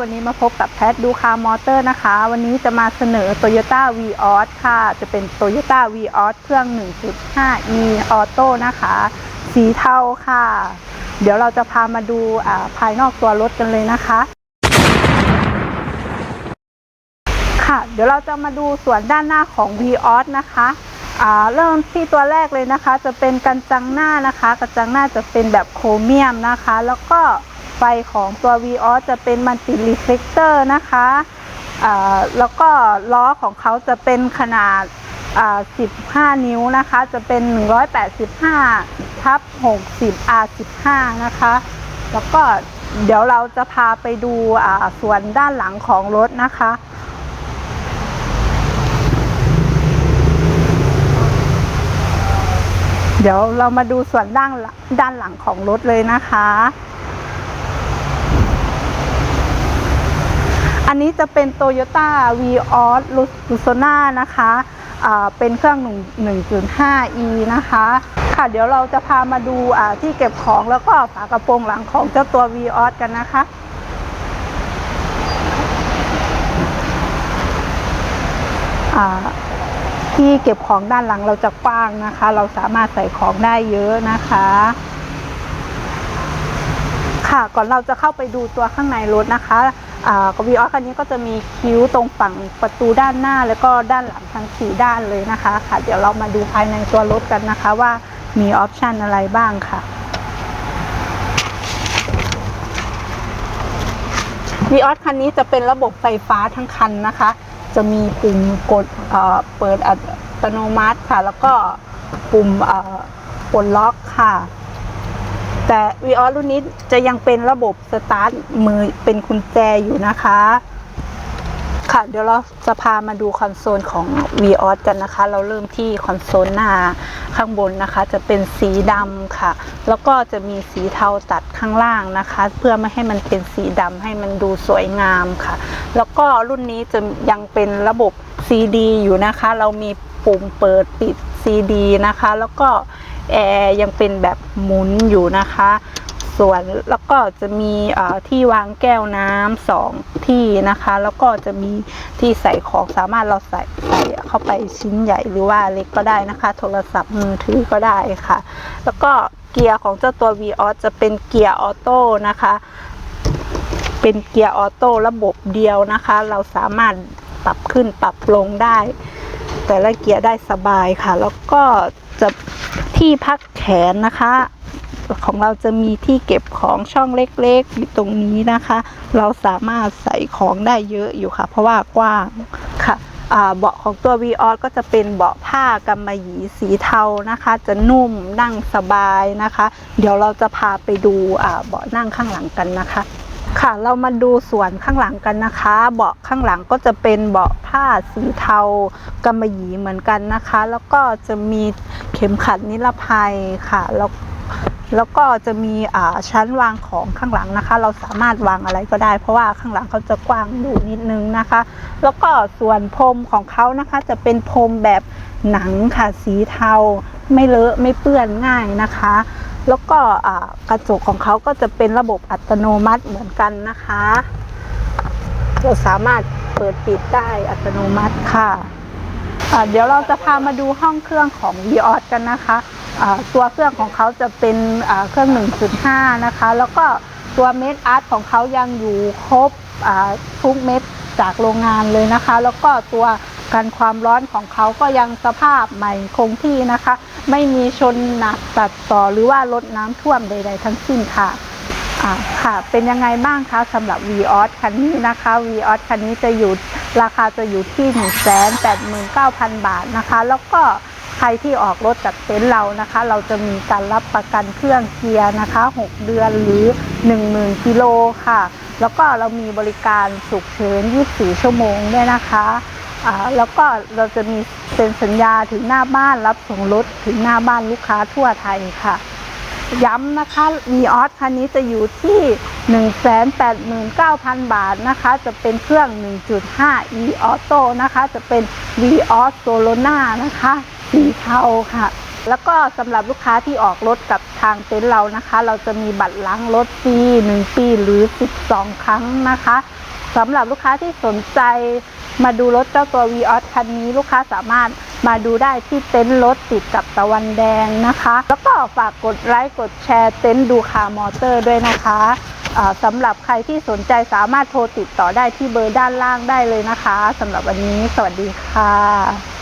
วันนี้มาพบกับแพทดูคามอเตอร์นะคะ วันนี้จะมาเสนอ Toyota v ีออค่ะ จะเป็น Toyota v ีออเครื่อง 1.5e Auto นะคะ สีเทาค่ะ เดี๋ยวเราจะพามาดูอ่าภายนอกตัวรถกันเลยนะคะ ค่ะ เดี๋ยวเราจะมาดูส่วนด้านหน้าของ v ีออนะคะอ่าเริ่มที่ตัวแรกเลยนะคะ จะเป็นกันจังหน้านะคะกระจังหน้าจะเป็นแบบโครเมียมนะคะ แล้วก็ ไฟของตัว v ีออจะเป็นมัลติรีเฟล c เตอร์นะคะแล้วก็ล้อของเขาจะเป็นขนาด 15 นิ้วนะคะ จะเป็น 185 ทับ 60 R15 นะคะ แล้วก็เดี๋ยวเราจะพาไปดูส่วนด้านหลังของรถนะคะเดี๋ยวเรามาดูส่วนด้านด้านหลังของรถเลยนะคะ อันนี้จะเป็น Toyota v ีออสลูโซน่านะคะเป็นเครื่อง 1.5e นะคะ ค่ะเดี๋ยวเราจะพามาดูที่เก็บของแล้วก็ฝากระโปรงหลังของเจ้าตัว v ีออสกันนะคะที่เก็บของด้านหลังเราจะกว้างนะคะ เราสามารถใส่ของได้เยอะนะคะ ค่ะก่อนเราจะเข้าไปดูตัวข้างในรถนะคะ กวีออสคันนี้ก็จะมีคิ้วตรงฝั่งประตูด้านหน้า แล้วก็ด้านหลังทั้งสี่ด้านเลยนะคะค่ะ เดี๋ยวเรามาดูภายในตัวรถกันนะคะว่ามีออปชันอะไรบ้างค่ะวีออสคันนี้จะเป็นระบบไฟฟ้าทั้งคันนะคะ จะมีปุ่มกดเเปิดอัตโนมัติค่ะ แล้วก็ปุ่มเอ่อปลดล็อกค่ะ แต่วีออสรุ่นนี้จะยังเป็นระบบสตาร์ทมือเป็นกุญแจอยู่นะคะ ค่ะเดี๋ยวเราจะพามาดูคอนโซลของ v ีออสกันนะคะ เราเริ่มที่คอนโซลหน้าข้างบนนะคะ จะเป็นสีดำค่ะ แล้วก็จะมีสีเทาตัดข้างล่างนะคะ เพื่อไม่ให้มันเป็นสีดำให้มันดูสวยงามค่ะ แล้วก็รุ่นนี้จะยังเป็นระบบ CD อยู่นะคะ เรามีปุ่มเปิดปิด CD นะคะ แล้วก็ แอร์ยังเป็นแบบหมุนอยู่นะคะ ส่วนแล้วก็จะมีที่วางแก้วน้ำสองที่นะคะ แล้วก็จะมีที่ใส่ของสามารถเราใส่ใส่เข้าไปชิ้นใหญ่หรือว่าเล็กก็ได้นะคะ โทรศัพท์มือถือก็ได้ค่ะ แล้วก็เกียร์ของเจ้าตัว v ีออจะเป็นเกียร์ออโต้นะคะเป็นเกียร์ออโต้ระบบเดียวนะคะ เราสามารถปรับขึ้นปรับลงได้ แต่ละเกียร์ได้สบายค่ะ แล้วก็จะ ที่พักแขนนะคะ ของเราจะมีที่เก็บของช่องเล็กๆอยู่ตรงนี้นะคะ เราสามารถใส่ของได้เยอะอยู่ค่ะ เพราะว่ากว้างค่ะเบาะของตัว v ีออก็จะเป็นเบาะผ้ากำมะหยี่สีเทานะคะ จะนุ่มนั่งสบายนะคะ เดี๋ยวเราจะพาไปดูเบาะนั่งข้างหลังกันนะคะ ค่ะเรามาดูส่วนข้างหลังกันนะคะ เบาะข้างหลังก็จะเป็นเบาะผ้าสีเทากำมะหยี่เหมือนกันนะคะ แล้วก็จะมี ข็มขัดนิรภัยค่ะ แล้วแล้วก็จะมีชั้นวางของข้างหลังนะคะ เราสามารถวางอะไรก็ได้ เพราะว่าข้างหลังเขาจะกว้างอยู่นิดนึงนะคะ แล้วก็ส่วนพรมของเขานะคะ จะเป็นพรมแบบหนังค่ะสีเทา ไม่เลอะไม่เปื้อนง่ายนะคะ แล้วก็กระจกของเขาก็จะเป็นระบบอัตโนมัติเหมือนกันนะคะ เราสามารถเปิดปิดได้อัตโนมัติค่ะ เดี๋ยวเราจะพามาดูห้องเครื่องของ v ีออกันนะคะตัวเครื่องของเขาจะเป็นเครื่อง 1.5 นะคะ แล้วก็ตัวเม็ดอาร์ตของเขายังอยู่ครบทุกเม็ดจากโรงงานเลยนะคะ แล้วก็ตัวกันความร้อนของเขาก็ยังสภาพใหม่คงที่นะคะ ไม่มีชนหนักตัดต่อหรือว่าลดน้ำท่วมใด ๆ ทั้งสิ้นค่ะค่ะ เป็นยังไงบ้างคะสำหรับ v ีออคันนี้นะคะ v ีออคันนี้จะอยู่ ราคาจะอยู่ที่ 1 8 9 0 0 0 บาทนะคะ แล้วก็ใครที่ออกรถจากเต็นท์เรานะคะ เราจะมีการรับประกันเครื่องเกียร์นะคะ 6 เดือนหรือ 10,000กิโลค่ะ แล้วก็เรามีบริการฉุกเฉิน 24 ชั่วโมงด้วยนะคะแล้วก็เราจะมีเซ็นสัญญาถึงหน้าบ้านรับส่งรถถึงหน้าบ้านลูกค้าทั่วไทยค่ะ ย้ำนะคะ v ีออสคันนี้จะอยู่ที่ 189,000 บาทนะคะ จะเป็นเครื่อง 1.5 e auto นะคะ จะเป็น v ีออ s o l o n a นะคะ สีเทาค่ะ แล้วก็สำหรับลูกค้าที่ออกรถกับทางเต็นท์เรานะคะ เราจะมีบัตรล้างรถฟรี1 ปีหรือ 12 ครั้งนะคะสำหรับลูกค้าที่สนใจมาดูรถเจ้าตัว v ีออสคันนี้ลูกค้าสามารถมาดูได้ที่เต็นท์รถติดกับตะวันแดงนะคะ แล้วก็ฝากกดไลค์กดแชร์เต็นท์ดูคามอเตอร์ด้วยนะคะ สำหรับใครที่สนใจสามารถโทรติดต่อได้ที่เบอร์ด้านล่างได้เลยนะคะสำหรับวันนี้สวัสดีค่ะ